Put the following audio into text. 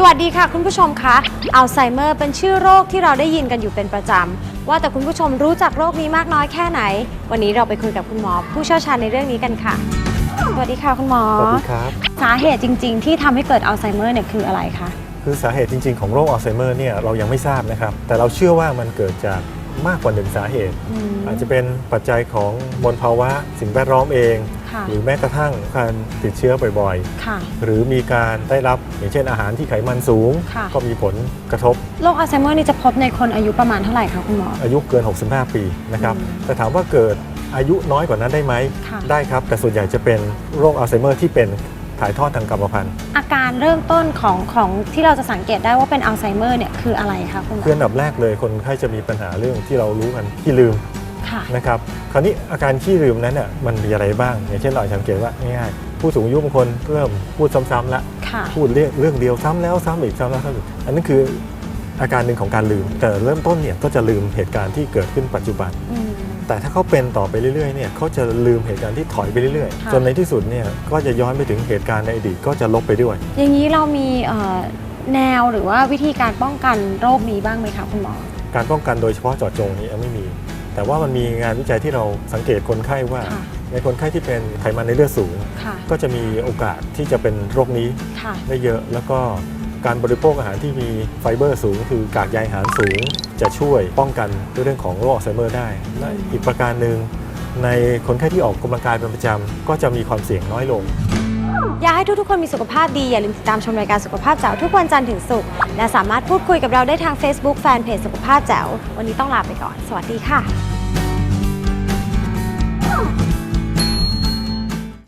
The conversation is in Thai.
สวัสดีค่ะคุณผู้ชมคะอัลไซเมอร์เป็นชื่อโรคที่เราได้ยินกันอยู่เป็นประจำ ว่าแต่คุณผู้ชมรู้จักโรคนี้มากน้อยแค่ไหน วันนี้เราไปคุยกับคุณหมอ ผู้เชี่ยวชาญในเรื่องนี้กันค่ะ สวัสดีค่ะคุณหมอ สวัสดีครับ สาเหตุจริง ๆ ที่ทำให้เกิดอัลไซเมอร์เนี่ยคืออะไรคะ คือสาเหตุจริง ๆ ของโรคอัลไซเมอร์เนี่ยเรายังไม่ทราบนะครับ แต่เราเชื่อว่ามันเกิดจาก มากกว่าหนึ่งสาเหตุอืมอาจจะเป็นปัจจัยของมลภาวะสิ่งแวดล้อมเองค่ะหรือแม้กระทั่งการติดเชื้อบ่อยค่ะๆหรือมีการได้รับอย่างเช่นอาหารที่ไขมันสูงค่ะก็มีผลกระทบโรคอัลไซเมอร์นี่จะพบในคนอายุประมาณเท่าไหร่คะคุณหมอ อายุเกิน 65 ปีนะครับอืมแต่ถามว่าเกิดอายุน้อยกว่านั้นได้ไหมค่ะได้ครับ แต่ส่วนใหญ่จะเป็นโรคอัลไซเมอร์ที่เป็น ถ่ายทอดทางกรรมพันธุ์อาการเริ่มต้นของของที่เราจะสังเกตได้ว่าเป็นอัลไซเมอร์เนี่ยคืออะไรคะคุณหมอคืออันดับแรกเลยคนไข้จะมีปัญหาเรื่องที่เรารู้กันที่ลืมค่ะนะครับคราวนี้อาการขี้ลืมนั้นน่ะมันมีอะไรบ้าง อย่างเช่นเราสังเกตว่าง่ายๆผู้สูงอายุบางคนเริ่มพูดซ้ำๆละค่ะพูดเรื่องเรื่องเดียวซ้ำแล้วซ้ำอีกซ้ำแล้วซ้ำอีกอันนั้นคืออาการหนึ่งของการลืม แต่เริ่มต้นเนี่ยก็จะลืมเหตุการณ์ที่เกิดขึ้นปัจจุบันอืม แต่ถ้าเขาเป็นต่อไปเรื่อยๆเนี่ยเขาจะลืมเหตุการณ์ที่ถอยไปเรื่อยค่ะๆจนในที่สุดเนี่ยก็จะย้อนไปถึงเหตุการณ์ในอดีตก็จะลบไปด้วย อย่างนี้เรามีเอ่อแนวหรือว่าวิธีการป้องกันโรคนี้บ้างไหมคะคุณหมอ การป้องกันโดยเฉพาะเจาะจงนี้ไม่มี แต่ว่ามันมีงานวิจัยที่เราสังเกตคนไข้ว่าค่ะในคนไข้ที่เป็นไขมันในเลือดสูงค่ะก็จะมีโอกาสที่จะเป็นโรคนี้ค่ะได้เยอะแล้วก็ การบริโภคอาหารที่มีไฟเบอร์สูง คือกากใยอาหารสูง จะช่วยป้องกันเรื่องของโรคอัลไซเมอร์ได้และอีกประการหนึ่งในคนไข้ที่ออกกำลังกายเป็นประจำก็จะมีความเสี่ยงน้อยลง อยากให้ทุกๆคนมีสุขภาพดี อย่าลืมติดตามชมรายการสุขภาพแจ๋วทุกวันจันทร์ถึงศุกร์และสามารถพูดคุยกับเราได้ทาง Facebook แฟนเพจสุขภาพแจ๋ววันนี้ต้องลาไปก่อน สวัสดีค่ะ